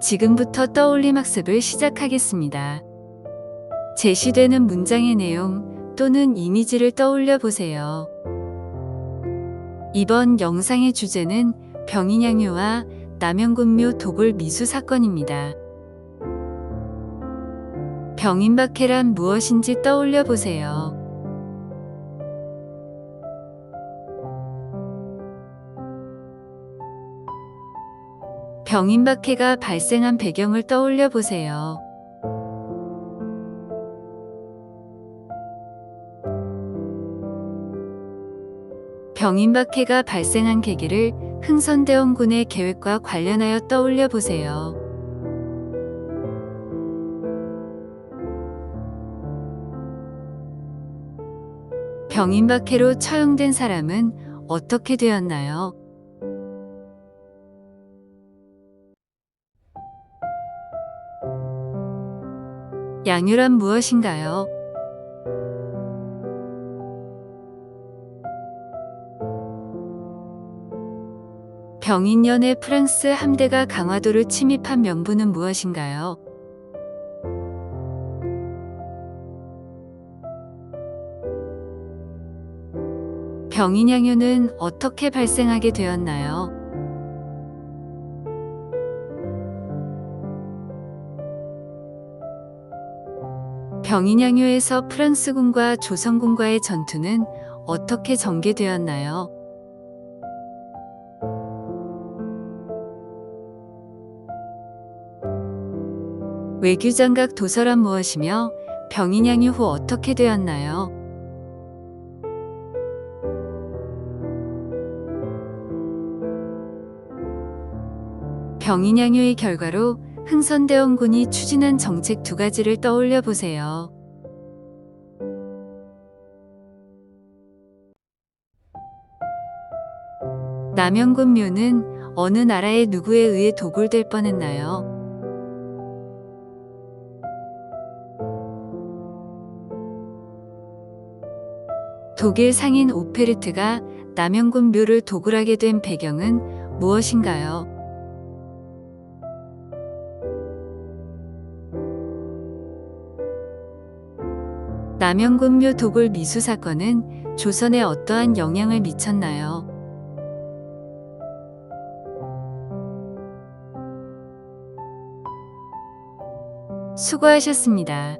지금부터 떠올림 학습을 시작하겠습니다. 제시되는 문장의 내용 또는 이미지를 떠올려 보세요. 이번 영상의 주제는 병인양요와 남영군묘 도굴 미수 사건입니다. 병인박해란 무엇인지 떠올려 보세요. 병인박해가 발생한 배경을 떠올려 보세요. 병인박해가 발생한 계기를 흥선대원군의 계획과 관련하여 떠올려 보세요. 병인박해로 처형된 사람은 어떻게 되었나요? 양유란 무엇인가요? 병인년에 프랑스 함대가 강화도를 침입한 명분은 무엇인가요? 병인양요는 어떻게 발생하게 되었나요? 병인양요에서 프랑스군과 조선군과의 전투는 어떻게 전개되었나요? 외교장각 도서란 무엇이며 병인양요 후 어떻게 되었나요? 병인양요의 결과로 흥선대원군이 추진한 정책 두 가지를 떠올려 보세요. 남영군 묘는 어느 나라의 누구에 의해 도굴될 뻔했나요? 독일 상인 오페르트가 남영군 묘를 도굴하게 된 배경은 무엇인가요? 남영군묘 도굴 미수 사건은 조선에 어떠한 영향을 미쳤나요? 수고하셨습니다.